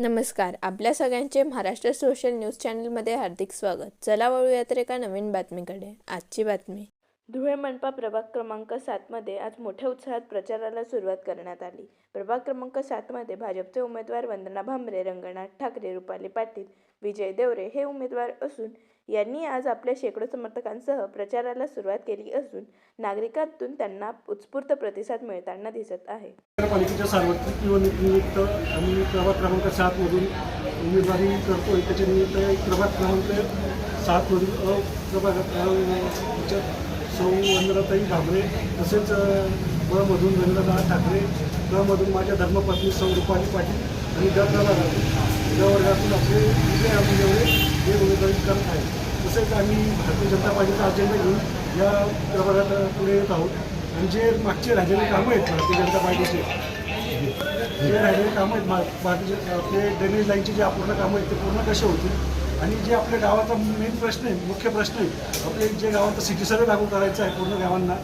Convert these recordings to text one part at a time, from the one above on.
नमस्कार आपल्या सगळ्यांचे महाराष्ट्र सोशल न्यूज चॅनलमध्ये हार्दिक स्वागत. चला वळूया एका नवीन बातमीकडे. आजची बातमी. धुळे मनपा प्रभाग क्रमांक सातमध्ये आज मोठ्या उत्साहात प्रचाराला सुरुवात करण्यात आली. प्रभाग क्रमांक सातमध्ये भाजपचे उमेदवार वंदना भांबरे रंगनाथ ठाकरे रुपाली पाटील विजय देवरे हे उमेदवार असून यांनी आज आपल्या शेकडो समर्थकांसह प्रचाराला सुरुवात केली असून नागरिकांतून त्यांना उत्स्फूर्त प्रतिसाद मिळताना दिसत आहे. नगरपालिकेच्या सार्वत्रिक निवडणुकीनिमित्त आम्ही प्रभाग क्रमांक सातमधून उमेदवारी करतोय. त्याच्या निमित्त प्रभाग क्रमांक सातमधून अ सौ वंदनाताई घाबरे तसेच अ, ब मधून ठाकरे क मधून माझ्या धर्मपत्नी सौ रुपाली पाटील आणि गदाला या वर्गातून आपले विजय आम्ही एवढे हे उमेदवारी करत आहे तसेच आम्ही भारतीय जनता पार्टीचा अजेंडा घेऊन या प्रभागात पुढे येत आहोत. आणि जे मागचे राहिलेले कामं आहेत भारतीय जनता पार्टीचे जे राहिलेले कामं आहेत भारतीय आपले ड्रेनेज लाईनचे जे अपूर्ण कामं आहेत ते पूर्ण कसे होतील? आणि जे आपल्या गावाचा मेन प्रश्न आहे मुख्य प्रश्न आहे आपले जे गावाचा सिटी सर्वे लागू करायचा आहे पूर्ण गावांना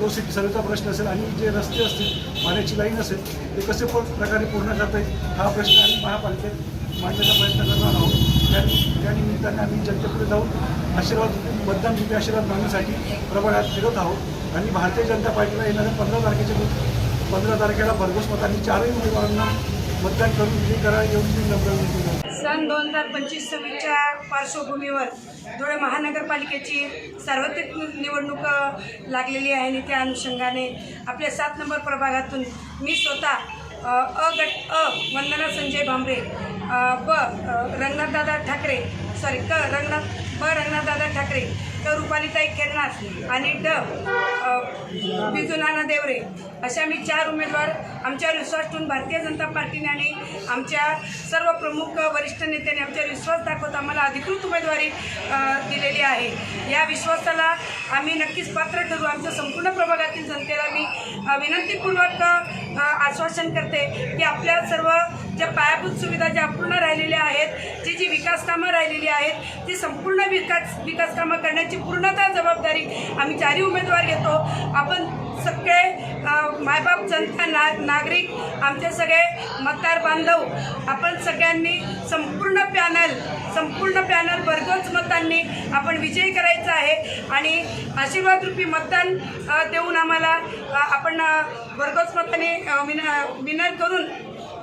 तो सिटी सर्वेचा प्रश्न असेल आणि जे रस्ते असतील पाण्याची लाईन असेल ते कसे पण प्रकारे पूर्ण करता येईल हा प्रश्न आम्ही महापालिकेत मांडण्याचा प्रयत्न करणार आहोत. त्या त्या निमित्ताने आम्ही जनतेपुढे जाऊन आशीर्वाद मतदान रुपये आशीर्वाद मागण्यासाठी प्रभागात फिरत आहोत. आणि भारतीय जनता पार्टीला येणाऱ्या पंधरा तारखेच्या पंधरा तारखेला भरघोस मतांनी चारही उमेदवारांना मतदान करून विजयी करा एवढी नम्र विनंती सन दोन हजार पंचवीस सव्वीसच्या पार्श्वभूमीवर धुळे महानगरपालिकेची सार्वत्रिक निवडणूक लागलेली आहे आणि त्या अनुषंगाने आपल्या सात नंबर प्रभागातून मी स्वतः अ, गट अ वंदना संजय भांबरे ब रंगनाथदादा ठाकरे सॉरी क रंगनाथ ब रंगनाथदादा ठाकरे तर रुपालीताई खेरनाथ आणि ड बिजू नाना देवरे अशा मी चार उमेदवार आमच्यावर विश्वास ठेवून भारतीय जनता पार्टीने आणि आमच्या सर्व प्रमुख वरिष्ठ नेत्यांनी आमच्यावर विश्वास दाखवत आम्हाला अधिकृत उमेदवारी दिलेली आहे. या विश्वासाला आम्ही नक्कीच पात्र ठरू. आमच्या संपूर्ण प्रभागातील जनतेला मी विनंतीपूर्वक आश्वासन करते की आपल्या सर्व ज्या पायाभूत सुविधा ज्या अपूर्ण राहिलेल्या आहेत जी जी विकास कामं राहिलेली आहेत ती संपूर्ण विकास विकास कामं करण्याची पूर्णतः जबाबदारी आम्ही चारही उमेदवार घेतो. आपण सगळे मायबाप जनता ना नागरिक आमचे सगळे मतदार बांधव आपण सगळ्यांनी संपूर्ण पॅनल संपूर्ण पॅनल भरघोस मतांनी आपण विजयी करायचा आहे आणि आशीर्वादरूपी मतदान देऊन आम्हाला आपण अ, भरघोस मताने विन विनर करून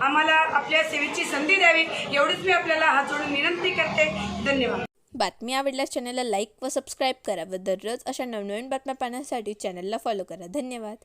आम्हाला आपल्या सेवेची संधी द्यावी एवढीच मी आपल्याला हात जोडून विनंती करते. धन्यवाद. बातमी आवडल्यास चॅनलला लाईक व सबस्क्राईब करा व दररोज अशा नवनवीन बातम्या पाहण्यासाठी चॅनलला फॉलो करा. धन्यवाद.